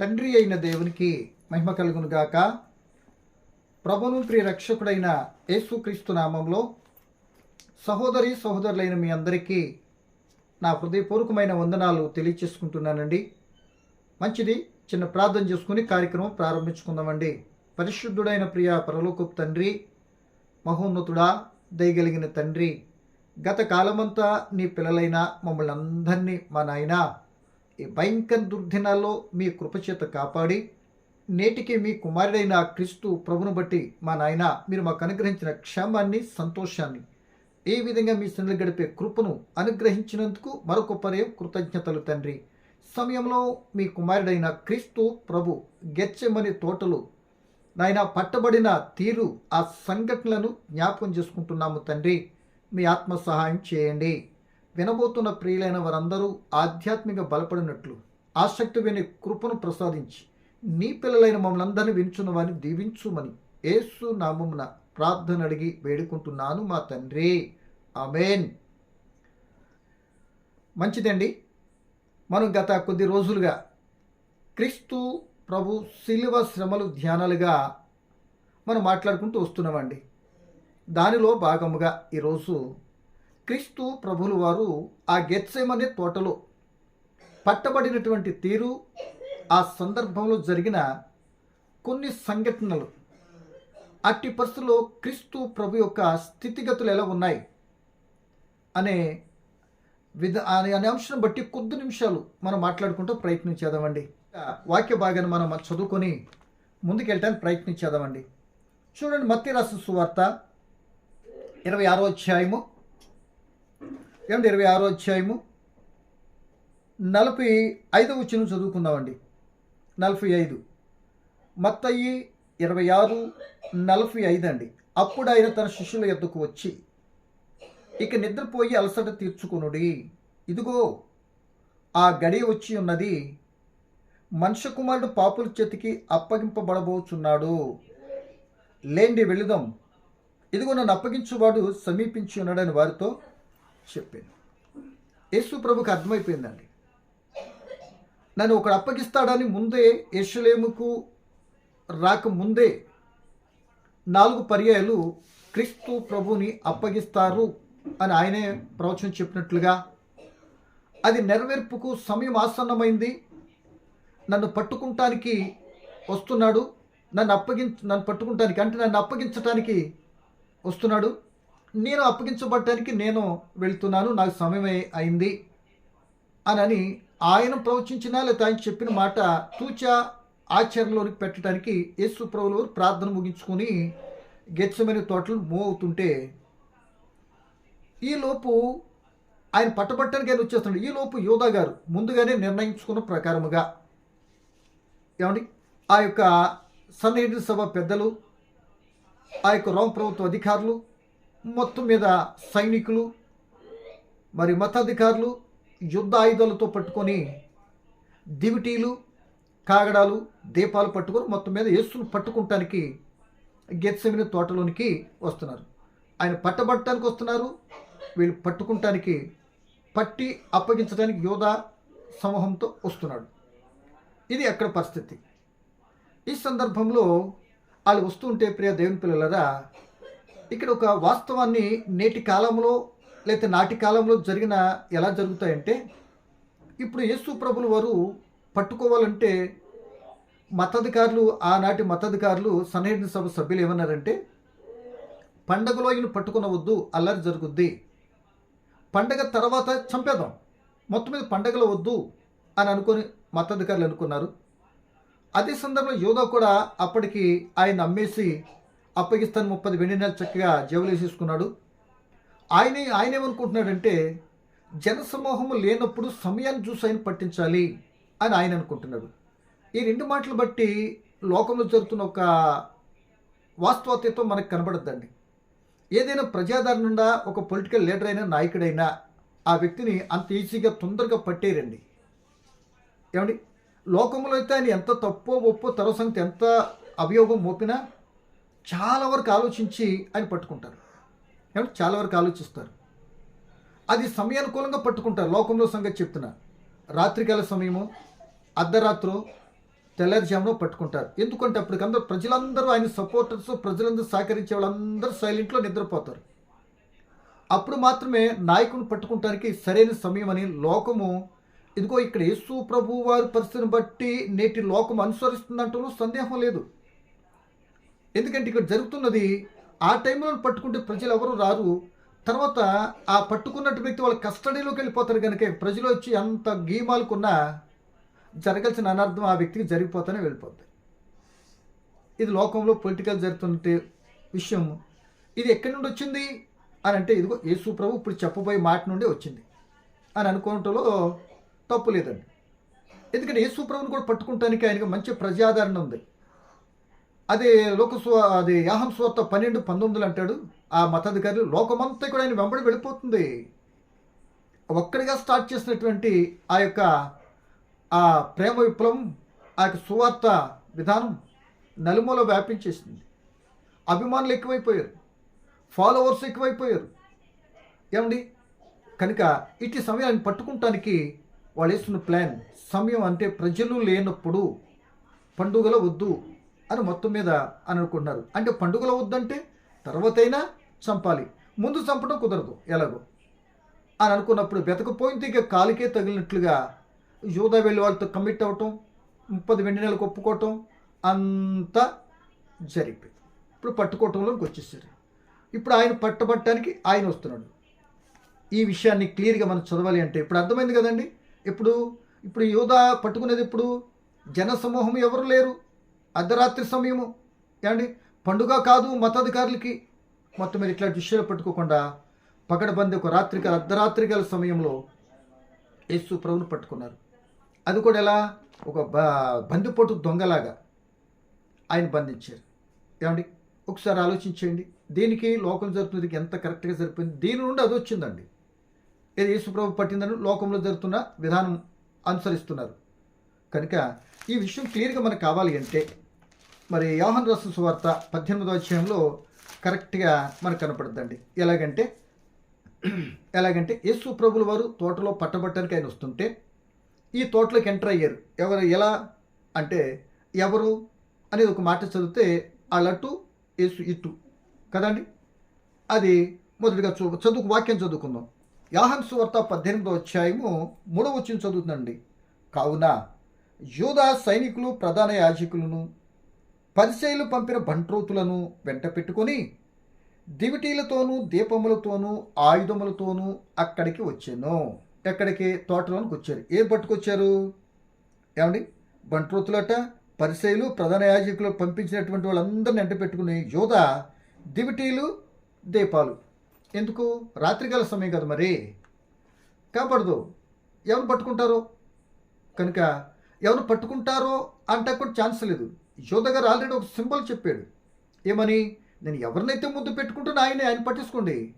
తండ్రి అయిన దేవునికి మహిమ కలుగును గాక. ప్రభును ప్రియ రక్షకుడైన యేసుక్రీస్తు నామంలో సహోదరి సహోదరులైన మీ అందరికీ నా హృదయపూర్వకమైన వందనాలు తెలియచేసుకుంటున్నానండి. మంచిది చిన్న ప్రార్థన చేసుకుని కార్యక్రమం ప్రారంభించుకుందామండి. పరిశుద్ధుడైన ప్రియ పరలోకపు తండ్రి మహోన్నతుడా దయగలిగిన తండ్రి గత కాలమంతా నీ పిల్లలైన మమ్మల్ని అందరినీ మా నాయన భయంకర దుర్దినాల్లో మీ కృపచేత కాపాడి నేటికి మీ కుమారుడైన క్రీస్తు ప్రభును బట్టి మా నాయన మీరు మాకు అనుగ్రహించిన క్షేమాన్ని సంతోషాన్ని ఏ విధంగా మీ సన్నిధి గడిపే కృపను అనుగ్రహించినందుకు మరొక పర్యం కృతజ్ఞతలు తండ్రి. సమయంలో మీ కుమారుడైన క్రీస్తు ప్రభు గెచ్చమని తోటలు నాయన పట్టబడిన తీరు ఆ సంఘటనలను జ్ఞాపకం చేసుకుంటున్నాము తండ్రి. మీ ఆత్మ సహాయం చేయండి. వినబోతున్న ప్రియులైన వారందరూ ఆధ్యాత్మిక బలపడినట్లు ఆసక్తి విని కృపను ప్రసాదించి నీ పిల్లలైన మమ్మల్ని అందరినీ వించున్న వారిని దీవించుమని ఏసు నామమున ప్రార్థన అడిగి వేడుకుంటున్నాను మా తండ్రి. అమేన్ మంచిదండి. మనం గత కొద్ది రోజులుగా క్రీస్తు ప్రభు శిలువ శ్రమలు ధ్యానాలుగా మనం మాట్లాడుకుంటూ వస్తున్నామండి. దానిలో భాగముగా ఈరోజు క్రీస్తు ప్రభులు వారు ఆ గెత్సేమనే తోటలో పట్టబడినటువంటి తీరు ఆ సందర్భంలో జరిగిన కొన్ని సంఘటనలు. అట్టి పరిస్థితుల్లో క్రీస్తు ప్రభు యొక్క స్థితిగతులు ఎలా ఉన్నాయి? అనే విధ అనే అనే అంశం బట్టి కొద్ది నిమిషాలు మనం మాట్లాడుకుంటూ ప్రయత్నం చేద్దామండి. వాక్య భాగాన్ని మనం చదువుకొని ముందుకెళ్ళటానికి ప్రయత్నించేద్దామండి చూడండి మత్తి రాసిన సువార్త ఇరవై ఆరో అధ్యాయము ఏమండి ఇరవై ఆరో అధ్యాయము. నలభై ఐదవ వచ్చిన చదువుకుందామండి. నలభై ఐదు. మత్తయి ఇరవై ఆరు నలభై ఐదు అండి. అప్పుడు ఆయన తన శిష్యుల ఎద్దుకు వచ్చి ఇక నిద్రపోయి అలసట తీర్చుకొనుడి. ఇదిగో ఆ గడి వచ్చి ఉన్నది. మనుష్య కుమారుడు పాపుల చేతికి అప్పగింపబడబోచున్నాడు. లేండి వెళుదాం ఇదిగో నన్ను అప్పగించువాడు సమీపించి ఉన్నాడని వారితో చెప్పాను. యేసు ప్రభుకి అర్థమైపోయిందండి. నన్ను ఒకడు అప్పగిస్తాడని ముందే యెషులేముకు రాక ముందే నాలుగు పర్యాయాలు క్రీస్తు ప్రభుని అప్పగిస్తారు అని ఆయనే ప్రవచనం చెప్పినట్లుగా అది నెరవేర్పుకు సమయం ఆసన్నమైంది. నన్ను పట్టుకుంటానికి వస్తున్నాడు. నన్ను అప్పగించ నన్ను పట్టుకుంటానికి అంటే నన్ను అప్పగించటానికి వస్తున్నాడు. నేను అప్పగించబడటానికి నేను వెళ్తున్నాను నాకు సమయం అయింది అని ఆయన ప్రవచించిన లేదా ఆయన చెప్పిన మాట తూచా ఆచరణలోనికి పెట్టడానికి యేసు ప్రభులు ప్రార్థన ముగించుకొని గెచ్చమైన తోటలు మూవ్ అవుతుంటే ఈలోపు ఆయన పట్టబట్టడానికి ఆయన వచ్చేస్తున్నాడు. ఈలోపు యోధా గారు ముందుగానే నిర్ణయించుకున్న ప్రకారముగా ఏమండి? ఆ యొక్క సన్నిహిత సభ పెద్దలు ఆ యొక్క రోమ ప్రభుత్వ అధికారులు మొత్తం మీద సైనికులు మరి మతాధికారులు యుద్ధ ఆయుధాలతో పట్టుకొని దివిటీలు కాగడాలు దీపాలు పట్టుకొని మొత్తం మీద యేసును పట్టుకుంటానికి గెత్సమిన తోటలోనికి వస్తున్నారు. ఆయన పట్టబట్టడానికి వస్తున్నారు. వీళ్ళు పట్టుకుంటానికి పట్టి అప్పగించడానికి యోధ సమూహంతో వస్తున్నాడు. ఇది అక్కడ పరిస్థితి? ఈ సందర్భంలో వాళ్ళు వస్తుంటే ప్రియ దేవుని పిల్లలరా ఇక్కడ ఒక వాస్తవాన్ని నేటి కాలంలో లేకపోతే నాటి కాలంలో జరిగిన ఎలా జరుగుతాయంటే ఇప్పుడు యేసు ప్రభులు వారు పట్టుకోవాలంటే మతాధికారులు ఆనాటి మతాధికారులు సన్నిహిత సభ సభ్యులు ఏమన్నారంటే పండగలో ఈయన పట్టుకునవద్దు అల్లరి జరుగుద్ది. పండగ తర్వాత చంపేద్దాం. మొత్తం మీద పండగలు వద్దు అని అనుకొని మతాధికారులు అనుకున్నారు. అదే సందర్భంలో యోధ కూడా అప్పటికి ఆయన అమ్మేసి అప్పగిస్తాను ముప్పది వెండి నెలలు చక్కగా జవలేసేసుకున్నాడు ఆయన ఆయన ఏమనుకుంటున్నాడంటే జనసమూహం లేనప్పుడు సమయాన్ని చూసి ఆయన పట్టించాలి అని ఆయన అనుకుంటున్నాడు. ఈ రెండు మాటలు బట్టి లోకంలో జరుగుతున్న ఒక వాస్తవతతో మనకు కనబడద్దండి. ఏదైనా ప్రజాదరణ ఒక పొలిటికల్ లీడర్ అయినా నాయకుడైనా ఆ వ్యక్తిని అంత ఈజీగా తొందరగా పట్టేరండి ఏమండి? లోకంలో అయితే ఆయన ఎంత తప్పో ఒప్పో తర సంగతి ఎంత అభియోగం మోపినా చాలా వరకు ఆలోచించి ఆయన పట్టుకుంటారు. ఏమంటే చాలా వరకు ఆలోచిస్తారు. అది సమయానుకూలంగా పట్టుకుంటారు. లోకంలో సంగతి చెప్తున్నా. రాత్రికాల సమయము అర్ధరాత్రో తెల్లారుజామున పట్టుకుంటారు. ఎందుకంటే అప్పటికందరూ ప్రజలందరూ ఆయన సపోర్టర్స్ ప్రజలందరూ సహకరించే వాళ్ళందరూ సైలెంట్లో నిద్రపోతారు. అప్పుడు మాత్రమే నాయకుని పట్టుకుంటానికి సరైన సమయం అని లోకము ఇదిగో ఇక్కడ యేసు ప్రభు వారి పరిస్థితిని బట్టి నేటి లోకం అనుసరిస్తుందంటూ సందేహం లేదు. ఎందుకంటే ఇక్కడ జరుగుతున్నది ఆ టైంలో పట్టుకుంటే ప్రజలు ఎవరు రారు. తర్వాత ఆ పట్టుకున్నట్టు వ్యక్తి వాళ్ళ కస్టడీలోకి వెళ్ళిపోతారు కనుక ప్రజలు వచ్చి అంత గీమాలకున్నా జరగాల్సిన అనర్థం ఆ వ్యక్తికి జరిగిపోతానే వెళ్ళిపోద్ది. ఇది లోకంలో పొలిటికల్ జరుగుతున్న విషయం. ఇది ఎక్కడి నుండి వచ్చింది? అని అంటే ఇదిగో యేసు ప్రభు ఇప్పుడు చెప్పబోయే మాట నుండి వచ్చింది. అని అనుకోవటంలో తప్పు లేదండి. ఎందుకంటే యేసు ప్రభుని కూడా పట్టుకుంటానికి ఆయనకి మంచి ప్రజాదరణ ఉంది. అదే లోకస్వ అది యాహం స్వార్త పన్నెండు పంతొమ్మిదిలు అంటాడు ఆ మతాధికారులు లోకమంతా కూడా ఆయన వెంబడి వెళ్ళిపోతుంది. ఒక్కడిగా స్టార్ట్ చేసినటువంటి ఆ యొక్క ఆ ప్రేమ విప్లవం ఆ యొక్క సువార్త విధానం నలుమూల వ్యాపించేసింది. అభిమానులు ఎక్కువైపోయారు. ఫాలోవర్స్ ఎక్కువైపోయారు. ఏమండి? కనుక ఇటు సమయాన్ని పట్టుకుంటానికి వాళ్ళు వేస్తున్న ప్లాన్ సమయం అంటే ప్రజలు లేనప్పుడు పండుగల వద్దు. అని మొత్తం మీద అని అనుకుంటున్నారు. అంటే పండుగలు వద్దంటే తర్వాతైనా చంపాలి. ముందు చంపడం కుదరదు. ఎలాగో? అని అనుకున్నప్పుడు వెతకపోయింది ఇక కాలికే తగిలినట్లుగా యూదా వెళ్ళి వాళ్ళతో కమిట్ అవ్వటం ముప్పది వెండి నెలకు ఒప్పుకోవటం అంతా జరిగిపోయింది. ఇప్పుడు పట్టుకోవటంలోకి వచ్చేసారు. ఇప్పుడు ఆయన పట్టబట్టడానికి ఆయన వస్తున్నాడు. ఈ విషయాన్ని క్లియర్గా మనం చదవాలి అంటే ఇప్పుడు అర్థమైంది కదండి. ఇప్పుడు ఇప్పుడు యూదా పట్టుకునేది ఇప్పుడు జన సమూహం ఎవరు లేరు? అర్ధరాత్రి సమయము. ఏమండి? పండుగ కాదు మతాధికారులకి మొత్తం మీరు ఇట్లాంటి విషయాలు పట్టుకోకుండా పగడబంది ఒక రాత్రిక అర్ధరాత్రి గల సమయంలో యేసు ప్రభును పట్టుకున్నారు. అది కూడా ఎలా? ఒక బ బందిపోటు దొంగలాగా ఆయన బంధించారు. ఏమండి? ఒకసారి ఆలోచించేయండి. దీనికి? లోకం జరుగుతుంది ఎంత కరెక్ట్గా జరిపింది దీని నుండి అది వచ్చిందండి. ఏది యేసుప్రభు పట్టిందని లోకంలో జరుగుతున్న విధానం అనుసరిస్తున్నారు. కనుక ఈ విషయం క్లియర్గా మనకు కావాలి అంటే మరి యోహన్ రస సువార్త పద్దెనిమిదో అధ్యాయంలో కరెక్ట్గా మనకు కనపడుద్దండి ఎలాగంటే ఎలాగంటే యేసు ప్రభుల వారు తోటలో పట్టబట్టడానికి ఆయన వస్తుంటే ఈ తోటలోకి ఎంటర్ అయ్యారు. ఎవరు ఎలా అంటే ఎవరు అనేది ఒక మాట చదివితే అటు యేసు ఇటు కదండి? అది మొదటిగా చూ చదువు వాక్యం చదువుకుందాం. యాహన్ సువార్త పద్దెనిమిదో అధ్యాయము మూడవ వచ్చిన చదువుతుందండి. కావున యూదా సైనికులు ప్రధాన యాజకులను పరిచయలు పంపిన బంట్రోతులను వెంట పెట్టుకొని దివిటీలతోనూ దీపములతోనూ ఆయుధములతోనూ అక్కడికి వచ్చాను. ఎక్కడికి? తోటలోనికి వచ్చారు. ఏం పట్టుకొచ్చారు? ఏమండి? బంట్రోతులట పరిశైలు ప్రధాన యాజకులు పంపించినటువంటి వాళ్ళందరిని వెంట పెట్టుకుని యోధ దివిటీలు దీపాలు. ఎందుకు? రాత్రికాల సమయం కదా మరి. కాపాడదు. ఎవరు పట్టుకుంటారో? కనుక ఎవరు పట్టుకుంటారో అంటే కూడా ఛాన్స్ లేదు. యోధ గారు ఆల్రెడీ ఒక సింబల్ చెప్పాడు. ఏమని? నేను ఎవరినైతే ముందు పెట్టుకుంటానో ఆయనే ఆయన పట్టించుకోండి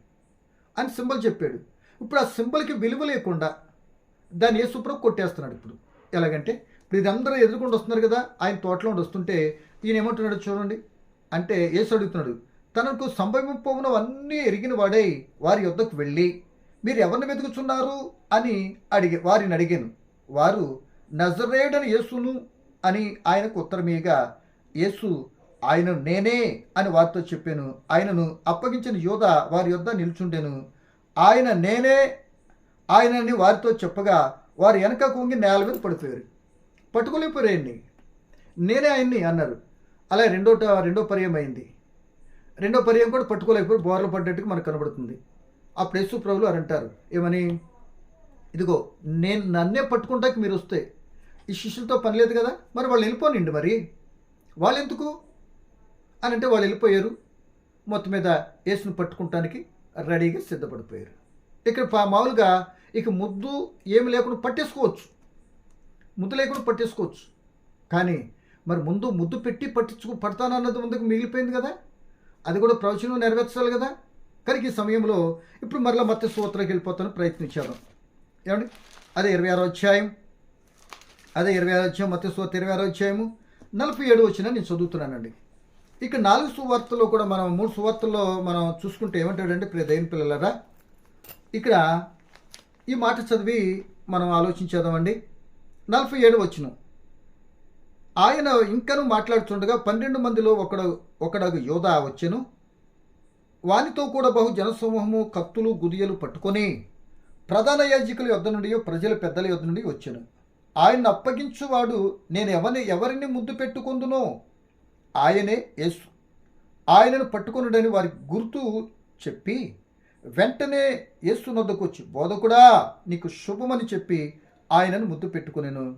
అని సింబల్ చెప్పాడు. ఇప్పుడు ఆ సింబల్కి విలువ లేకుండా దాన్ని ఏ సూపర్ కొట్టేస్తున్నాడు ఇప్పుడు. ఎలాగంటే ఇప్పుడు ఇదందరూ అందరూ ఎదుర్కొంటూ వస్తున్నారు కదా ఆయన తోటలో ఉండి వస్తుంటే ఈయన ఏమంటున్నాడు చూడండి. అంటే ఏసు అడుగుతున్నాడు తనకు సంభవింపవునవన్నీ ఎరిగిన వాడై వారి యొద్దకు వెళ్ళి మీరు ఎవరిని వెతుకుతున్నారు అని అడిగి వారిని అడిగాను. వారు నజరేడని యేసును అని ఆయనకు ఉత్తరమీయగా యేసు ఆయన నేనే అని వారితో చెప్పాను. ఆయనను అప్పగించిన యోధ వారి యొద్ద నిల్చుండెను. ఆయన నేనే ఆయనని వారితో చెప్పగా వారు వెనక కొంగి నేల మీద పడిపోయారు. పట్టుకోలేకపోయారండి నేనే ఆయన్ని అన్నారు. అలా రెండో రెండో పర్యం అయింది. రెండో పర్యం కూడా పట్టుకోలేకపోయి బోర్లు పడ్డట్టుగా మనకు కనబడుతుంది. అప్పుడు యేసు ప్రభులు అని అంటారు ఏమని? ఇదిగో నేను నన్నే పట్టుకుంటాకి మీరు వస్తే ఈ శిష్యులతో పని లేదు కదా? మరి వాళ్ళు వెళ్ళిపోనండి మరి. వాళ్ళు ఎందుకు అని అంటే వాళ్ళు వెళ్ళిపోయారు. మొత్తం మీద యేసును పట్టుకుంటానికి రెడీగా సిద్ధపడిపోయారు. ఇక్కడ మామూలుగా ఇక ముద్దు ఏమి లేకుండా పట్టేసుకోవచ్చు. ముద్దు లేకుండా పట్టేసుకోవచ్చు. కానీ మరి ముందు ముద్దు పెట్టి పట్టించుకు పడతానన్నది ముందుకు మిగిలిపోయింది కదా? అది కూడా ప్రవచనం నెరవేర్చాలి కదా? కనుక ఈ సమయంలో ఇప్పుడు మరలా మత్స్య సూత్రకి వెళ్ళిపోతాను ప్రయత్నించాను ఏమండి? అదే ఇరవై ఆరో అధ్యాయం. అదే ఇరవై ఆరో అధ్యాయం మత్స్య సువార్త ఇరవై ఆరో అధ్యాయము నలభై ఏడు వచ్చిన నేను చదువుతున్నానండి. ఇక నాలుగు సువార్తలో కూడా మనం మూడు సువార్తల్లో మనం చూసుకుంటే ఏమంటాడంటే ప్రియ దైన పిల్లలరా? ఇక్కడ ఈ మాట చదివి మనం ఆలోచించేదామండి నలభై ఏడు వచ్చిన ఆయన ఇంకను మాట్లాడుతుండగా పన్నెండు మందిలో ఒకడు ఒకడగు యోధ వచ్చెను. వానితో కూడా బహు జనసమూహము కత్తులు గుదియలు పట్టుకొని ప్రధాన యాజకుల యొద్ద నుండి ప్రజల పెద్దల యొద్ద నుండి వచ్చాను. ఆయన్ని అప్పగించువాడు నేను ఎవరిని ఎవరిని ముద్దు పెట్టుకుందునో? ఆయనే యేసు. ఆయనను పట్టుకొనుడని వారి గుర్తు చెప్పి వెంటనే యేసు నొద్దకు వచ్చి బోధకుడా నీకు శుభమని చెప్పి ఆయనను ముద్దు పెట్టుకునేను.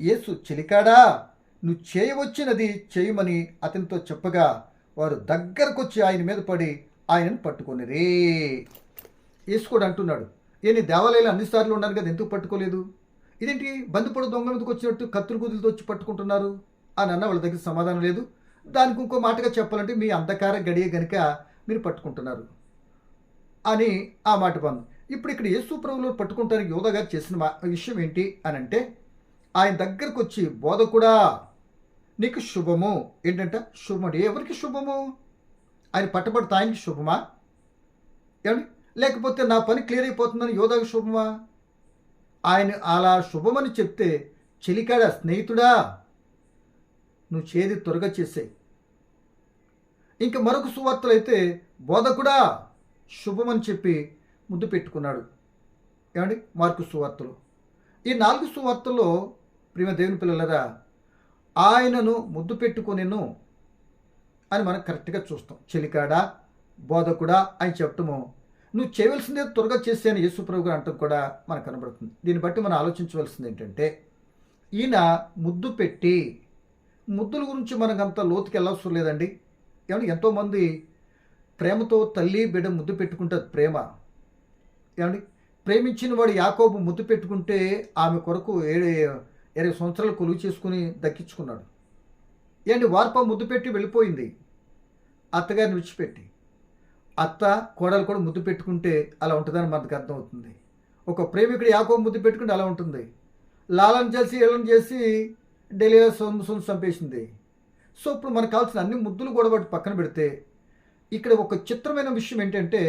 యేసు చెలికాడా నువ్వు చేయవచ్చినది చేయమని అతనితో చెప్పగా వారు దగ్గరకొచ్చి ఆయన మీద పడి ఆయనను పట్టుకునిరే. యేసు కూడా అంటున్నాడు ఏ నీ దేవాలయాలు అన్నిసార్లు ఉన్నాను కదా ఎందుకు పట్టుకోలేదు? ఇదేంటి? బందిపొడ దొంగ మీదకి వచ్చినట్టు కత్తులు గుదులతో వచ్చి పట్టుకుంటున్నారు? అని అన్న వాళ్ళ దగ్గర సమాధానం లేదు. దానికి ఇంకో మాటగా చెప్పాలంటే మీ అంధకార గడియ గనుక మీరు పట్టుకుంటున్నారు. అని ఆ మాట పొంది ఇప్పుడు ఇక్కడ యేసు ప్రభువులు పట్టుకుంటానికి యోధ గారు చేసిన మా- విషయం ఏంటి అని అంటే ఆయన దగ్గరకు వచ్చి బోధకుడా నీకు శుభము. ఏంటంట? శుభముడు ఎవరికి శుభము? ఆయన పట్టబడితే ఆయనకి శుభమా? ఏమండి? లేకపోతే నా పని క్లియర్ అయిపోతుందని యోధాకి శుభమా? ఆయన అలా శుభమని చెప్తే చెలికాడ స్నేహితుడా? నువ్వు చేది త్వరగా చేసేయి. ఇంక మరొక సువార్తలు అయితే బోధకుడా? శుభమని చెప్పి ముద్దు పెట్టుకున్నాడు. ఏమండి? మార్కు సువార్తలు. ఈ నాలుగు సువార్తల్లో ప్రేమ దేవుని పిల్లలరా ఆయనను ముద్దు పెట్టుకునేను అని మనం కరెక్ట్గా చూస్తాం. చెలికాడా? బోధకుడా? అని చెప్పటము నువ్వు చేయవలసిందే త్వరగా చేసేయని యేసుప్రభు గారు అంటూ కూడా మనకు కనబడుతుంది. దీన్ని బట్టి మనం ఆలోచించవలసింది ఏంటంటే ఈయన ముద్దు పెట్టి ముద్దుల గురించి మనకు అంత లోతుకి వెళ్ళవసరం లేదండి. ఏమంటే ఎంతోమంది ప్రేమతో తల్లి బిడ్డ ముద్దు పెట్టుకుంటుంది ప్రేమ. ఏమండి ప్రేమించిన వాడు యాకోబు ముద్దు పెట్టుకుంటే ఆమె కొరకు ఏడు ఇరవై సంవత్సరాలు కొలువు చేసుకుని దక్కించుకున్నాడు. ఏంటి వార్ప ముద్దు పెట్టి వెళ్ళిపోయింది. అత్తగారిని విడిచిపెట్టి. అత్త కోడలు కూడా ముద్దు పెట్టుకుంటే అలా ఉంటుందని మనకు అర్థమవుతుంది. ఒక ప్రేమికుడు యాకో ముద్దు పెట్టుకుంటే అలా ఉంటుంది. లాలను చేసి ఏళ్ళని చేసి ఢిల్లీలో సొమ్ము సొంత చంపేసింది. సో ఇప్పుడు మనకు కావాల్సిన అన్ని ముద్దులు కూడా వాటి పక్కన పెడితే ఇక్కడ ఒక చిత్రమైన విషయం ఏంటంటే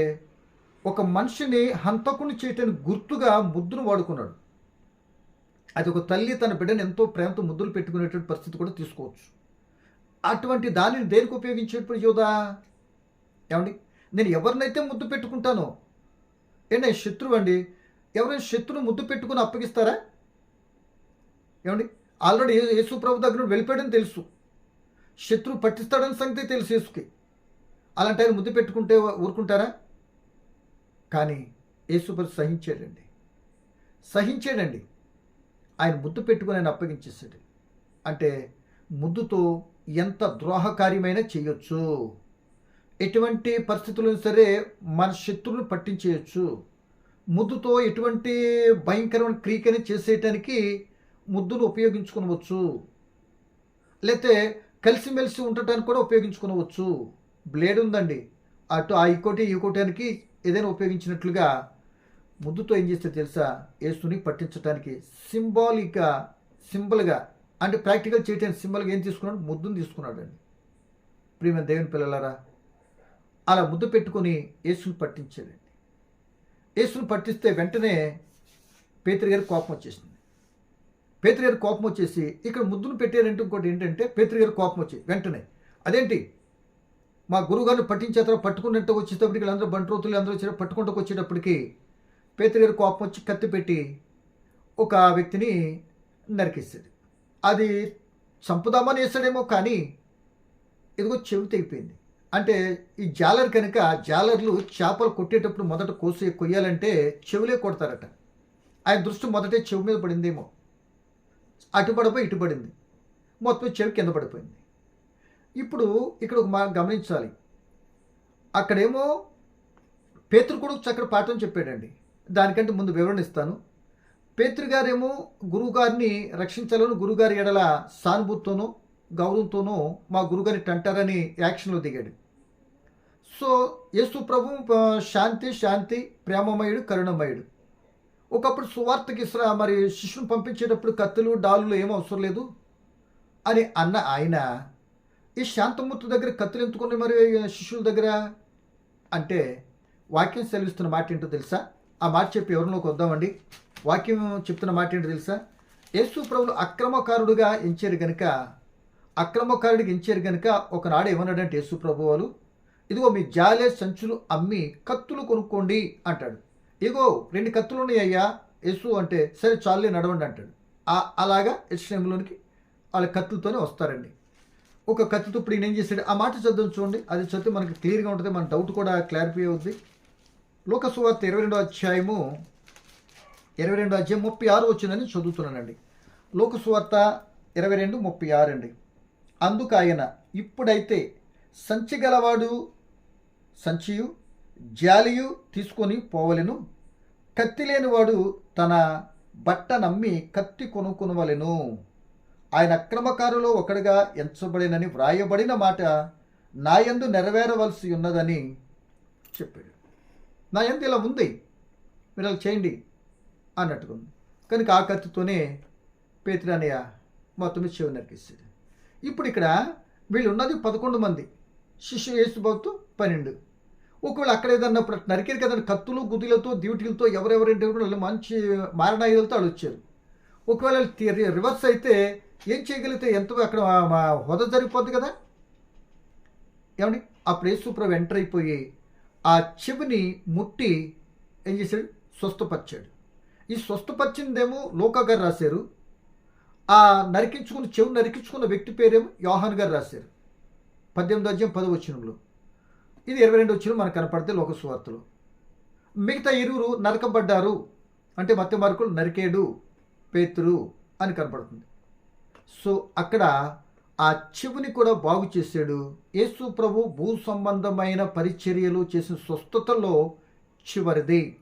ఒక మనిషిని హంతకుని చేయటానికి గుర్తుగా ముద్దును వాడుకున్నాడు. అది ఒక తల్లి తన బిడ్డను ఎంతో ప్రేమతో ముద్దులు పెట్టుకునేటువంటి పరిస్థితి కూడా తీసుకోవచ్చు. అటువంటి దానిని దేనికి ఉపయోగించేటప్పుడు యోధా? ఏమండి? నేను ఎవరినైతే ముద్దు పెట్టుకుంటానో? ఏంటి శత్రువు అండి? ఎవరైనా శత్రువును ముద్దు పెట్టుకుని అప్పగిస్తారా? ఏమండి? ఆల్రెడీ యేసు ప్రభు దగ్గర వెళ్ళిపోయాడని తెలుసు. శత్రువు పట్టిస్తాడని సంగతి తెలుసు యేసుకి. అలాంటి ఆయన ముద్దు పెట్టుకుంటే ఊరుకుంటారా? కానీ యేసుపరి సహించాడండి. సహించాడండి. ఆయన ముద్దు పెట్టుకుని ఆయన అప్పగించేసాడు అంటే ముద్దుతో ఎంత ద్రోహకార్యమైనా చేయొచ్చు. ఎటువంటి పరిస్థితులను సరే మన శత్రువుని పట్టించేయచ్చు. ముద్దుతో ఎటువంటి భయంకరమైన క్రియకని చేసేయటానికి ముద్దును ఉపయోగించుకునవచ్చు. లేతే కలిసిమెలిసి ఉండటానికి కూడా ఉపయోగించుకునవచ్చు. బ్లేడ్ ఉందండి. అటు ఆ ఇంకోటి ఈ ఏదైనా ఉపయోగించినట్లుగా ముద్దుతో ఏం చేస్తే తెలుసా? యేసుని పట్టించడానికి సింబాలిక్గా సింబల్గా అంటే ప్రాక్టికల్ చేయటానికి సింబల్గా ఏం తీసుకున్నాడు? ముద్దును తీసుకున్నాడండి. ప్రియమైన దేవుని పిల్లలారా అలా ముద్దు పెట్టుకొని యేసును పట్టించాడండి. యేసును పట్టిస్తే వెంటనే పేతురు గారి కోపం వచ్చేసింది. పేతురు గారి కోపం వచ్చేసి ఇక్కడ ముద్దును పెట్టారంటే ఇంకోటి ఏంటంటే పేతురు గారి కోపం వచ్చి వెంటనే అదేంటి? మా గురువుగారిని పట్టించేత పట్టుకున్నట్టు వచ్చేటప్పటికి వీళ్ళందరూ బంట్రోతులు అందరూ వచ్చి పట్టుకుంటూ వచ్చేటప్పటికి పేతురు గారి కోపం వచ్చి కత్తి పెట్టి ఒక వ్యక్తిని నరికేస్తాడు అది చంపుదామని వేస్తాడేమో కానీ ఇదిగో చెవి తెగిపోయింది అంటే ఈ జాలర్ కనుక జాలర్లు చేపలు కొట్టేటప్పుడు మొదట కోసి కొయ్యాలంటే చెవులే కొడతారట. ఆయన దృష్టి మొదటే చెవి మీద పడిందేమో. అటు పడిపోయి ఇటు పడింది. మొత్తం చెవి కింద పడిపోయింది. ఇప్పుడు ఇక్కడ ఒక మా గమనించాలి. అక్కడేమో పేతృ కొడుకు చక్కటి పాఠం చెప్పాడండి. దానికంటే ముందు వివరణ ఇస్తాను. పేతృ గారేమో గురువుగారిని రక్షించాలని గురుగారి ఎడల సానుభూతితోనూ గౌరవంతోనూ మా గురుగారిని టంటారని యాక్షన్లో దిగాడు. సో యేసు ప్రభు శాంతి శాంతి ప్రేమమయుడు కరుణమయుడు. ఒకప్పుడు సువార్తకి ఇస్రా మరి శిష్యుని పంపించేటప్పుడు కత్తులు డాలులు ఏం అవసరం లేదు అని అన్న ఆయన ఈ శాంతమూర్తి దగ్గర కత్తులు ఎందుకున్నాయి మరి శిష్యుల దగ్గర? అంటే వాక్యం సెలవిస్తున్న మాట ఏంటో తెలుసా? ఆ మాట చెప్పి ఎవరిలోకి వద్దామండి వాక్యం చెప్తున్న మాట ఏంటో తెలుసా? యేసు ప్రభులు అక్రమకారుడుగా ఎంచారు గనుక అక్రమకారుడికి ఎంచారు కనుక ఒకనాడు ఏమన్నాడంటే యేసు ప్రభు వాళ్ళు ఇదిగో మీ జాలే సంచులు అమ్మి కత్తులు కొనుక్కోండి అంటాడు. ఇగో రెండు కత్తులు ఉన్నాయి అయ్యా యేసు అంటే సరే చాలే నడవండి అంటాడు. అలాగా ఎస్ఎంలోనికి వాళ్ళ కత్తులతోనే వస్తారండి. ఒక కత్తితో ఇప్పుడు ఈయన ఏం చేశాడు? ఆ మాట చదువు చూడండి. అది చదివితే మనకి క్లియర్గా ఉంటుంది మన డౌట్ కూడా క్లారిఫై అవుద్ది. లోకసువార్త ఇరవై రెండో అధ్యాయము ఇరవై రెండో అధ్యాయం ముప్పై ఆరు వచ్చిందని చదువుతున్నానండి. లోకసువార్త ఇరవై రెండు ముప్పై ఆరు అండి. అందుకు ఆయన ఇప్పుడైతే సంచి గలవాడు సంచియు జాలియు తీసుకొని పోవలెను. కత్తి లేనివాడు తన బట్ట నమ్మి కత్తి కొనుక్కొనవలెను ఆయన అక్రమకారులో ఒకడిగా ఎంచబడినని వ్రాయబడిన మాట నాయందు నెరవేరవలసి ఉన్నదని చెప్పాడు. నాయందు ఇలా ఉంది. మీరు అలా చేయండి అన్నట్టుగా ఉంది కనుక ఆ కత్తితోనే పేతిరానయ్య మొత్తం చెవి నరికిస్తాడు ఇప్పుడు ఇక్కడ వీళ్ళు ఉన్నది పదకొండు మంది. శిష్యు యేసుబాబుతో పన్నెండు. ఒకవేళ అక్కడ ఏదన్నా ఇప్పుడు నరికారు కదండి కత్తులు గుదిలతో డ్యూటీలతో ఎవరెవరంటే వాళ్ళు మంచి మారణాయుధులతో వాళ్ళు వచ్చారు ఒకవేళ రివర్స్ అయితే ఏం చేయగలిగితే ఎంత అక్కడ మా- హోద జరిగిపోద్ది కదా? ఏమండి? అప్పుడు యేసుప్రభు ఎంటర్ అయిపోయి ఆ చెవిని ముట్టి ఏం చేశాడు? స్వస్థపరిచాడు. ఈ స్వస్థపరిచిందేమో లోకా గారు రాశారు. ఆ నరికించుకున్న చెవి నరికించుకున్న వ్యక్తి పేరేమో యోహాన్ గారు రాశారు. పద్దెనిమిది అధ్యాయం పది వచ్చినంలో ఇది ఇరవై రెండు వచ్చిన మనకు కనపడితే లోక సువార్తలు మిగతా ఇరువురు నరకబడ్డారు. అంటే మత్య మార్కులు నరికేడు పేతురు అని కనపడుతుంది. సో అక్కడ ఆ చెవుని కూడా బాగు చేశాడు. యేసు ప్రభు భూ సంబంధమైన పరిచర్యలు చేసిన స్వస్థతలో చివరిది.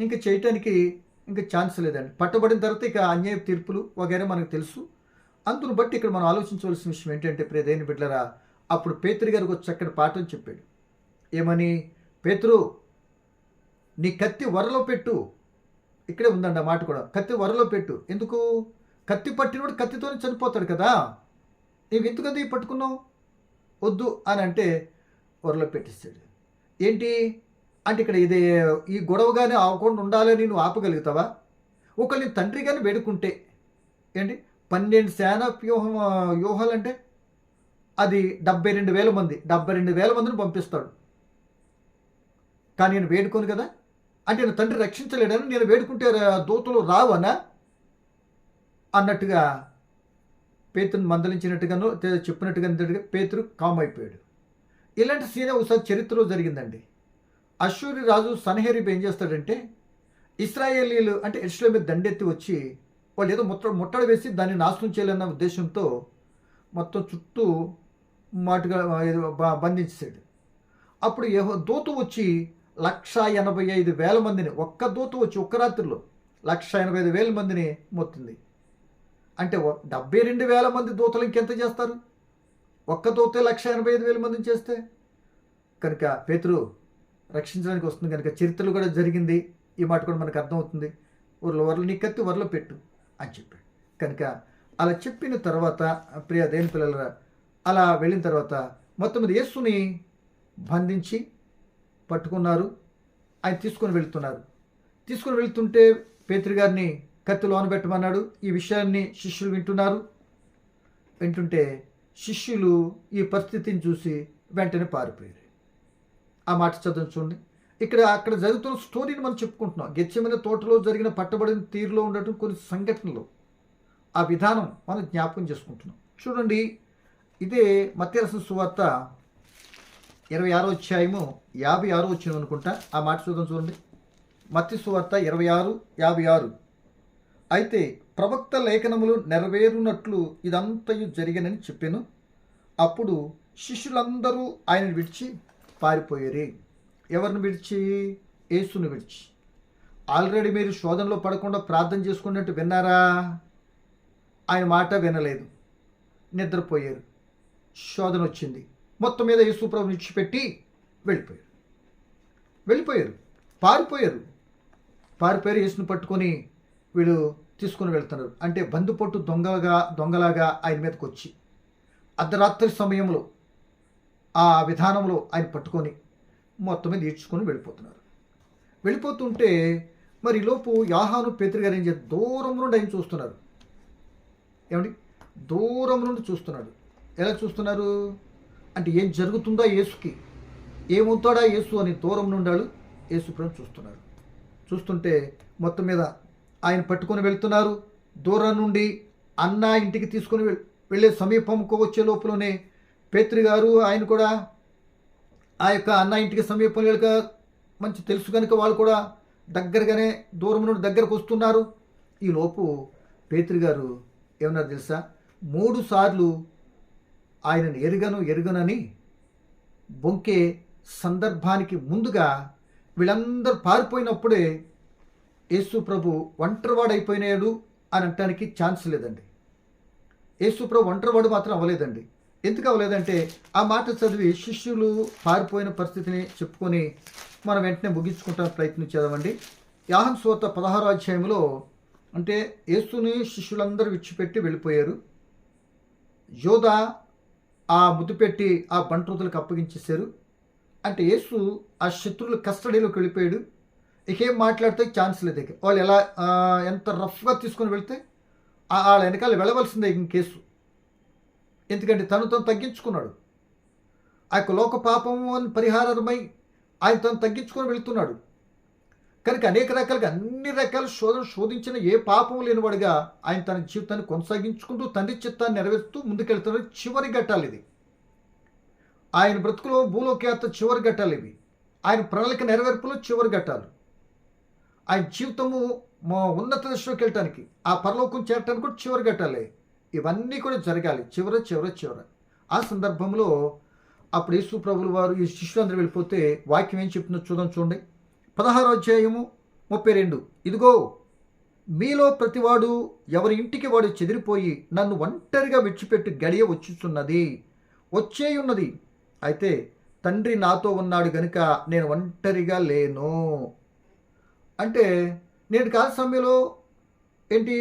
ఇంకా చేయటానికి ఇంకా ఛాన్స్ లేదండి. పట్టబడిన తర్వాత ఇక అన్యాయ తీర్పులు వగైరా మనకు తెలుసు. అందును బట్టి ఇక్కడ మనం ఆలోచించవలసిన విషయం ఏంటంటే ప్రియదైన బిడ్డరా అప్పుడు పేతురు గారికి ఒక చక్కటి పాఠం చెప్పాడు. ఏమని? పేతురు నీ కత్తి వరలో పెట్టు. ఇక్కడే ఉందండి ఆ మాట కూడా. కత్తి వరలో పెట్టు. ఎందుకు? కత్తి పట్టినోడు కత్తితోనే చనిపోతాడు కదా. నీకు ఎందుకు ఇవి పట్టుకున్నావు? వద్దు అని అంటే వరలో పెట్టేస్తాడు ఏంటి? అంటే ఇక్కడ ఇది ఈ గొడవగానే ఆవకుండా ఉండాలని నువ్వు ఆపగలుగుతావా? ఒకళ్ళు తండ్రిగానే తండ్రి కానీ వేడుకుంటే. ఏంటి? పన్నెండు శాన వ్యూహం వ్యూహాలు అంటే అది డెబ్బై రెండు వేల మంది డెబ్బై రెండు వేల మందిని పంపిస్తాడు. కానీ నేను వేడుకోను కదా? అంటే నేను తండ్రి రక్షించలేడని నేను వేడుకుంటే దూతలు రావనా? అన్నట్టుగా పేతుని మందలించినట్టుగాను చెప్పినట్టుగా పేతురు కామ్ అయిపోయాడు ఇలాంటి సీన్ ఒకసారి చరిత్రలో జరిగిందండి. అశ్వరి రాజు సన్హెరీబ్ ఏం చేస్తాడంటే ఇస్రాయేలీలు అంటే ఇస్రాయల్ మీద దండెత్తి వచ్చి వాళ్ళు ఏదో ముట్ట ముట్టడి వేసి దాన్ని నాశనం చేయాలన్న ఉద్దేశంతో మొత్తం చుట్టూ మాటుగా ఏదో బంధించేశాడు. అప్పుడు యహో దూత వచ్చి లక్ష ఎనభై ఐదు వేల మందిని ఒక్క దూత వచ్చి ఒక్క రాత్రిలో లక్ష ఎనభై ఐదు వేల మందిని మొత్తింది. అంటే డెబ్బై రెండు వేల మంది దూతలు ఇంకెంత చేస్తారు? ఒక్క దూతే లక్ష ఎనభై ఐదు వేల మందిని చేస్తే? కనుక పేతురు రక్షించడానికి వస్తుంది. కనుక చరిత్రలు కూడా జరిగింది. ఈ మాట కూడా మనకు అర్థమవుతుంది. ఊర్లో వరలు నీ కత్తి వరలో పెట్టు అని చెప్పాడు. కనుక అలా చెప్పిన తర్వాత ప్రియ దేని పిల్లల అలా వెళ్ళిన తర్వాత మొత్తం మీద యేసుని బంధించి పట్టుకున్నారు. ఆయన తీసుకొని వెళ్తున్నారు. తీసుకొని వెళ్తుంటే పేతురు గారిని కత్తి లోనబెట్టమన్నాడు ఈ విషయాన్ని శిష్యులు వింటున్నారు. వింటుంటే శిష్యులు ఈ పరిస్థితిని చూసి వెంటనే పారిపోయారు. ఆ మాట చదువు చూడండి. ఇక్కడ అక్కడ జరుగుతున్న స్టోరీని మనం చెప్పుకుంటున్నాం. గెచ్చమైన తోటలో జరిగిన పట్టబడిన తీరులో ఉండటం కొన్ని సంఘటనలు. ఆ విధానం మనం జ్ఞాపకం చేసుకుంటున్నాం. చూడండి ఇదే మత్యరసు సువార్త ఇరవై ఆరో అధ్యాయము యాభై ఆరో వచ్చిన అనుకుంటా. ఆ మాట చూద్దాం చూడండి. మత్స్య సువార్త ఇరవై ఆరు యాభై ఆరు. అయితే ప్రవక్త లేఖనములు నెరవేరునట్లు ఇదంతయు జరిగినని చెప్పాను. అప్పుడు శిష్యులందరూ ఆయన విడిచి పారిపోయారు. ఎవరిని విడిచి? యేసును విడిచి. ఆల్రెడీ మీరు శోధనలో పడకుండా ప్రార్థన చేసుకున్నట్టు విన్నారా? ఆయన మాట వినలేదు. నిద్రపోయారు. శోధన వచ్చింది. మొత్తం మీద యేసుప్రభు విడిచిపెట్టి వెళ్ళిపోయారు. వెళ్ళిపోయారు. పారిపోయారు. పారిపోయారు యేసును పట్టుకొని వీళ్ళు తీసుకొని వెళ్తున్నారు. అంటే బందుపొట్టు దొంగగా దొంగలాగా ఆయన మీదకి వచ్చి అర్ధరాత్రి సమయంలో ఆ విధానంలో ఆయన పట్టుకొని మొత్తం మీద ఈడ్చుకొని వెళ్ళిపోతున్నారు. వెళ్ళిపోతుంటే మరి లోపు యాహాను పేతురు గారు ఏం చేస్తారు? దూరం నుండి ఆయన చూస్తున్నారు. ఏమండి? దూరం నుండి చూస్తున్నాడు. ఎలా చూస్తున్నారు? అంటే ఏం జరుగుతుందో యేసుకి? ఏమవుతాడా యేసు అని దూరం నుండాడు యేసు ప్రభు చూస్తున్నారు. చూస్తుంటే మొత్తం మీద ఆయన పట్టుకొని వెళ్తున్నారు. దూరం నుండి అన్న ఇంటికి తీసుకొని వెళ్ళే సమీపంకు వచ్చే లోపలనే పేత్రి గారు ఆయన కూడా ఆ యొక్క అన్న ఇంటికి సమీపం వెళ్ళక మంచి తెలుసు కనుక వాళ్ళు కూడా దగ్గరగానే దూరం నుండి దగ్గరకు వస్తున్నారు. ఈ లోపు పేత్రి గారు ఏమన్నారు తెలుసా? మూడు సార్లు ఆయనను ఎరుగను ఎరుగనని బొంకే సందర్భానికి ముందుగా వీళ్ళందరూ పారిపోయినప్పుడే యేసు ప్రభు ఒంటరివాడైపోయినాడు అని అనటానికి ఛాన్స్ లేదండి. యేసు ప్రభు ఒంటరివాడు మాత్రం అవ్వలేదండి. ఎందుకు అవ్వలేదంటే ఆ మాట చదివి శిష్యులు పారిపోయిన పరిస్థితిని చెప్పుకొని మనం వెంటనే ముగించుకుంటాం ప్రయత్నించేదామండి యాహన్ సోత పదహారో అధ్యాయంలో అంటే యేసుని శిష్యులందరూ విడిచిపెట్టి వెళ్ళిపోయారు. యోధ ఆ ముద్దు పెట్టి ఆ బంట్రోతులకు అప్పగించేశారు. అంటే యేసు ఆ శత్రువుల కస్టడీలోకి వెళ్ళిపోయాడు. ఇకేం మాట్లాడితే ఛాన్స్ లేదు ఇక. వాళ్ళు ఎలా ఎంత రఫ్గా తీసుకొని వెళ్తే వాళ్ళ వెనకాల వెళ్ళవలసిందే ఇంక కేసు ఎందుకంటే తను తను తగ్గించుకున్నాడు. ఆ యొక్క లోక పాపము అని పరిహారమై ఆయన తను తగ్గించుకొని వెళుతున్నాడు. కనుక అనేక రకాలుగా అన్ని రకాల శోధన శోధించిన ఏ పాపం లేనివాడుగా ఆయన తన జీవితాన్ని కొనసాగించుకుంటూ తండ్రి చిత్తాన్ని నెరవేరుస్తూ ముందుకెళ్తున్న చివరి ఘట్టాలు ఇది ఆయన బ్రతుకులో భూలోకయాత్ర చివరి ఘట్టాలు ఇవి. ఆయన ప్రణాళిక నెరవేర్పులో చివరి ఘట్టాలు. ఆయన జీవితము మా ఉన్నత దశలోకి వెళ్ళటానికి ఆ పరలోకం చేరటానికి కూడా చివరి ఘట్టాలే. ఇవన్నీ కూడా జరగాలి. చివర చివర చివర. ఆ సందర్భంలో అప్పుడు యేసు ప్రభులు వారు ఈ శిష్యులందరూ వెళ్ళిపోతే వాక్యం ఏం చెప్తుందో చూద్దాం చూడండి. పదహారో అధ్యాయము ముప్పై రెండు. ఇదిగో మీలో ప్రతివాడు ఎవరి ఇంటికి వాడు చెదిరిపోయి నన్ను ఒంటరిగా విడిచిపెట్టి గడియ వచ్చుచున్నది. వచ్చేయున్నది అయితే తండ్రి నాతో ఉన్నాడు గనుక నేను ఒంటరిగా లేను. అంటే నేను కాల సమయంలో ఏంటి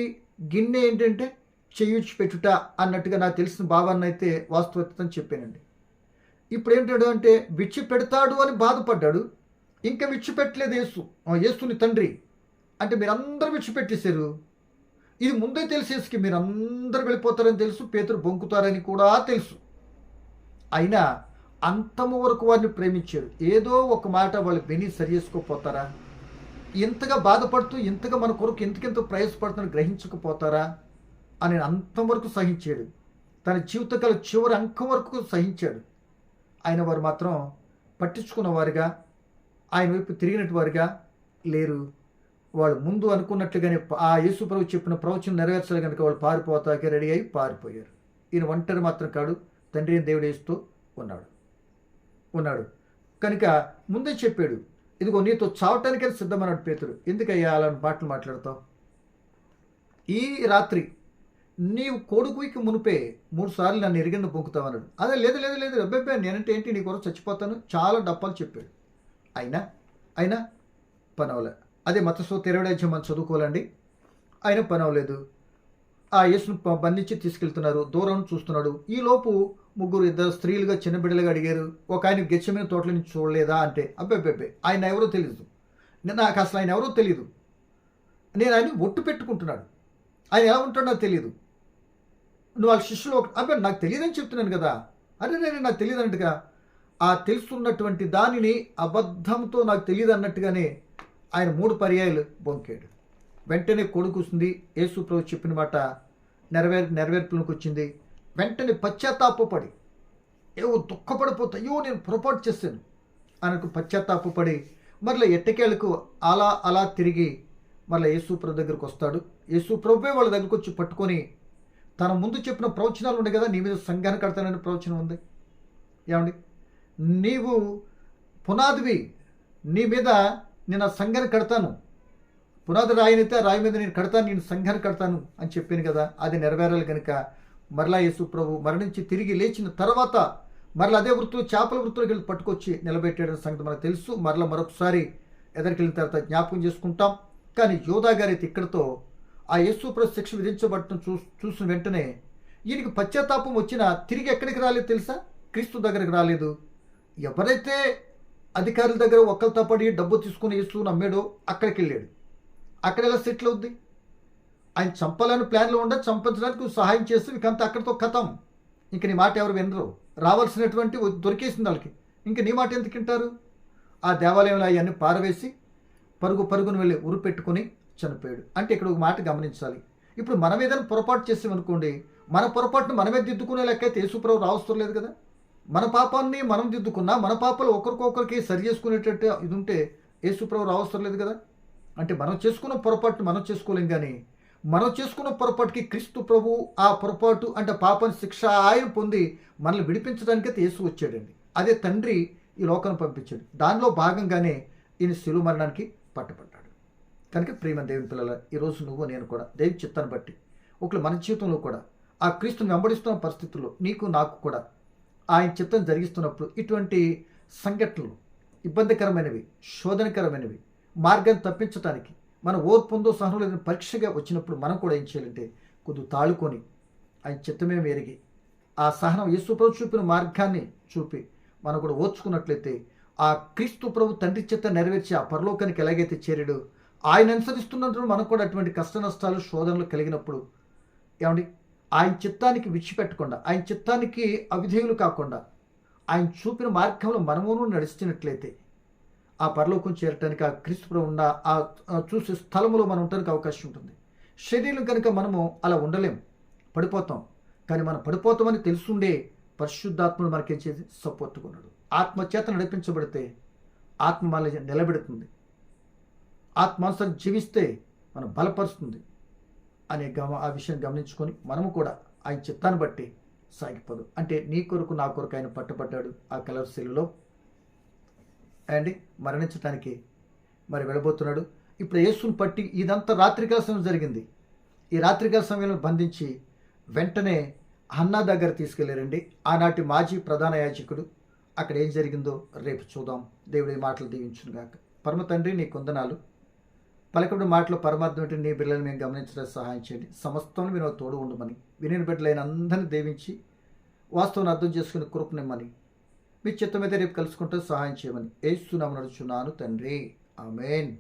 గిన్నె ఏంటంటే చేయుచ్చి పెట్టుట అన్నట్టుగా నాకు తెలిసిన భావాన్ని అయితే వాస్తవతను చెప్పానండి. ఇప్పుడు ఏంటంటే అంటే విడిచి పెడతాడు అని బాధపడ్డాడు. ఇంకా విడిచిపెట్టలేదు యేసు. ఆ యేసుని తండ్రి. అంటే మీరందరూ విడిచిపెట్టేశారు. ఇది ముందే తెలిసేసుకి మీరందరూ వెళ్ళిపోతారని తెలుసు పేతురు బొంకుతారని కూడా తెలుసు. అయినా అంతము వరకు వారిని ప్రేమించారు. ఏదో ఒక మాట వాళ్ళు విని సరి చేసుకోపోతారా? ఇంతగా బాధపడుతూ ఇంతగా మన కొరకు ఎంతకెంత ప్రయాసపడుతున్న గ్రహించకపోతారా? అని అంతం వరకు సహించాడు. తన జీవితకాల చివరి అంకం వరకు సహించాడు. ఆయన వారు మాత్రం పట్టించుకున్నవారుగా ఆయన వైపు తిరిగినట్టు వారుగా లేరు. వాళ్ళు ముందు అనుకున్నట్లుగానే ఆ యేసు ప్రభు చెప్పిన ప్రవచనం నెరవేర్చాలి కనుక వాళ్ళు పారిపోతాకే రెడీ అయి పారిపోయారు. ఈయన ఒంటరి మాత్రం కాడు. తండ్రి దేవుడు వేస్తూ ఉన్నాడు. ఉన్నాడు. కనుక ముందే చెప్పాడు ఇదిగో నీతో చావటానికే సిద్ధమన్నాడు పేతుడు ఎందుకయ్యా అలాంటి మాటలు మాట్లాడతావు? ఈ రాత్రి నీవు కొడుకుకి మునిపే మూడు సార్లు నన్ను ఎరిగిన పొంకుతావన్నాడు అదే లేదు లేదు లేదు అబ్బాయి నేనంటే ఏంటి? నీ కొరకు చచ్చిపోతాను. చాలా డప్పాలు చెప్పాడు. అయినా అయినా పనవలే. అదే మతస్వ తెరవడాధ్యం మనం చదువుకోవాలండి. ఆయన పనవలేదు. ఆ యేసును బంధించి తీసుకెళ్తున్నారు. దూరం చూస్తున్నాడు. ఈలోపు ముగ్గురు ఇద్దరు స్త్రీలుగా చిన్న బిడ్డలుగా అడిగారు ఒక ఆయన గెచ్చమైన తోటలని చూడలేదా? అంటే అబ్బే ఆయన ఎవరో తెలియదు నేను నాకు అసలు ఆయన ఎవరో తెలియదు నేను ఆయన ఒట్టు పెట్టుకుంటున్నాడు. ఆయన ఎలా ఉంటాడో నాకు తెలియదు నువ్వు వాళ్ళ శిష్యులు ఒక అబ్బాయి నాకు తెలియదని చెప్తున్నాను కదా. అరే నేను నాకు తెలియదు అన్నట్టుగా ఆ తెలుసున్నటువంటి దానిని అబద్ధంతో నాకు తెలియదు అన్నట్టుగానే ఆయన మూడు పర్యాయాలు బొంకాడు. వెంటనే కొడుకుస్తుంది యేసుప్రభు చెప్పిన మాట నెరవేర్ నెరవేర్పులకు వచ్చింది. వెంటనే పశ్చాత్తాపపడి ఏవో దుఃఖపడిపోతా అయ్యో నేను పొరపాటు చేశాను ఆయనకు పశ్చాత్తాపడి మరలా ఎట్టకేలకు అలా అలా తిరిగి మరలా యేసుప్రభు దగ్గరకు దగ్గరికి వస్తాడు. యేసుప్రభువే వాళ్ళ దగ్గరికి వచ్చి పట్టుకొని తన ముందు చెప్పిన ప్రవచనాలు ఉన్నాయి కదా నీ మీద సంఘాన్ని కడతానని ప్రవచనం ఉంది. ఏమండి? నీవు పునాదివి నీ మీద నేను ఆ సంఘాన్ని కడతాను. పునాది రాయినైతే రాయి మీద నేను కడతాను నేను సంఘాన్ని కడతాను అని చెప్పాను కదా అది నెరవేరాలి కనుక మరలా యేసు ప్రభు మరణించి తిరిగి లేచిన తర్వాత మరలా అదే వృత్తులు చేపల వృత్తులకు వెళ్ళి పట్టుకొచ్చి నిలబెట్టాడని సంగతి మనకు తెలుసు. మరలా మరొకసారి ఎదరికెళ్ళిన తర్వాత జ్ఞాపకం చేసుకుంటాం. కానీ యోధా గారి అయితే ఇక్కడతో ఆ యేసు ప్రభు శిక్ష విధించబడటం చూ చూసిన వెంటనే ఈయనకి పశ్చాత్తాపం వచ్చినా తిరిగి ఎక్కడికి రాలేదు తెలుసా? క్రీస్తు దగ్గరికి రాలేదు. ఎవరైతే అధికారుల దగ్గర ఒక్కరితో పడి డబ్బు తీసుకుని ఇస్తూ నమ్మాడో అక్కడికి వెళ్ళాడు అక్కడ ఎలా సెటిల్ అవుద్ది? ఆయన చంపాలని ప్లాన్లో ఉండ చంపించడానికి సహాయం చేస్తే మీకంతా అక్కడితో కథం ఇంక నీ మాట ఎవరు వినరు. రావాల్సినటువంటి దొరికేసింది వాళ్ళకి. ఇంక నీ మాట ఎందుకు వింటారు? ఆ దేవాలయంలో అవన్నీ పారవేసి పరుగు పరుగును వెళ్ళి ఉరు పెట్టుకొని చనిపోయాడు. అంటే ఇక్కడ ఒక మాట గమనించాలి. ఇప్పుడు మనం ఏదైనా పొరపాటు చేసామనుకోండి మన పొరపాటును మనమే దిద్దుకునే లెక్క అయితే యేసుప్రభు రావస్తరం లేదు కదా? మన పాపాన్ని మనం దిద్దుకున్నా మన పాపాలు ఒకరికొకరికి సరి చేసుకునేటట్టు ఇది ఉంటే యేసుప్రభు అవసరం లేదు కదా? అంటే మనం చేసుకున్న పొరపాటును మనం చేసుకోలేం కానీ మనం చేసుకున్న పొరపాటుకి క్రీస్తు ప్రభు ఆ పొరపాటు అంటే పాపని శిక్ష ఆయన పొంది మనల్ని విడిపించడానికి అయితే యేసు వచ్చాడండి. అదే తండ్రి ఈ లోకాన్ని పంపించాడు. దానిలో భాగంగానే ఈయన శిలువ మరణానికి పట్టబడ్డాడు. కనుక ప్రేమ దేవుని పిల్లల ఈరోజు నువ్వు నేను కూడా దేవి చిత్తాన్ని బట్టి ఒకళ్ళు మన జీవితంలో కూడా ఆ క్రీస్తుని వెంబడిస్తున్న పరిస్థితుల్లో నీకు నాకు కూడా ఆయన చిత్తం జరిగిస్తున్నప్పుడు ఇటువంటి సంఘటనలు ఇబ్బందికరమైనవి శోధనకరమైనవి మార్గాన్ని తప్పించడానికి మన ఓర్పు సహనం లేదని పరీక్షగా వచ్చినప్పుడు మనం కూడా ఏం చేయాలంటే కొద్దిగా తాళుకొని ఆయన చిత్తమే ఎరిగి ఆ సహనం యేసుప్రభు చూపిన మార్గాన్ని చూపి మనం కూడా ఓర్చుకున్నట్లయితే ఆ క్రీస్తు ప్రభు తండ్రి చిత్త నెరవేర్చి ఆ పరలోకానికి ఎలాగైతే చేరాడు ఆయన అనుసరిస్తున్నప్పుడు మనకు కూడా అటువంటి కష్ట నష్టాలు శోధనలు కలిగినప్పుడు ఏమండి? ఆయన చిత్తానికి విడిచిపెట్టకుండా ఆయన చిత్తానికి అవిధేయులు కాకుండా ఆయన చూపిన మార్గంలో మనమును నడుస్తున్నట్లయితే ఆ పరలోకం చేరటానికి ఆ క్రీస్తుపురం ఉన్న ఆ చూసే స్థలములో మనం ఉండడానికి అవకాశం ఉంటుంది. శరీరం కనుక మనము అలా ఉండలేం పడిపోతాం. కానీ మనం పడిపోతామని తెలుసుండే పరిశుద్ధాత్మను మనకేం చేసి? సపోర్టుకున్నాడు. ఆత్మ చేత నడిపించబడితే ఆత్మ మనల్ని నిలబెడుతుంది. ఆత్మానుసారం జీవిస్తే మనం బలపరుస్తుంది. అనే గమ ఆ విషయం గమనించుకొని మనము కూడా ఆయన చిత్తాన్ని బట్టి సాగిపోదు. అంటే నీ కొరకు నా కొరకు ఆయన పట్టుబడ్డాడు ఆ కలర్ సెల్లులో అండి మరణించడానికి మరి వెళ్ళబోతున్నాడు. ఇప్పుడు యేసుని పట్టి ఇదంతా రాత్రికాల సమయం జరిగింది. ఈ రాత్రికాల సమయంలో బంధించి వెంటనే అన్నా దగ్గర తీసుకెళ్ళారండి. ఆనాటి మాజీ ప్రధాన యాజకుడు. అక్కడ ఏం జరిగిందో రేపు చూద్దాం. దేవుడి మాటలు దీవించునుగాక. పరమ తండ్రి నీ కొందనాలు పలకబడి మాటలు పరమాత్మటి నీ బిడ్డలను మేము గమనించడానికి సహాయం చేయండి. సమస్తం మీరు తోడు ఉండమని. వినిన బిడ్డలైన అందరిని దేవించి వాస్తవం అర్థం చేసుకుని కృపనిమ్మని మీ చిత్తమైతే మీద రేపు కలుసుకుంటే సహాయం చేయమని. ఏస్తున్నాము నడుచున్నాను తండ్రి. ఆమెన్.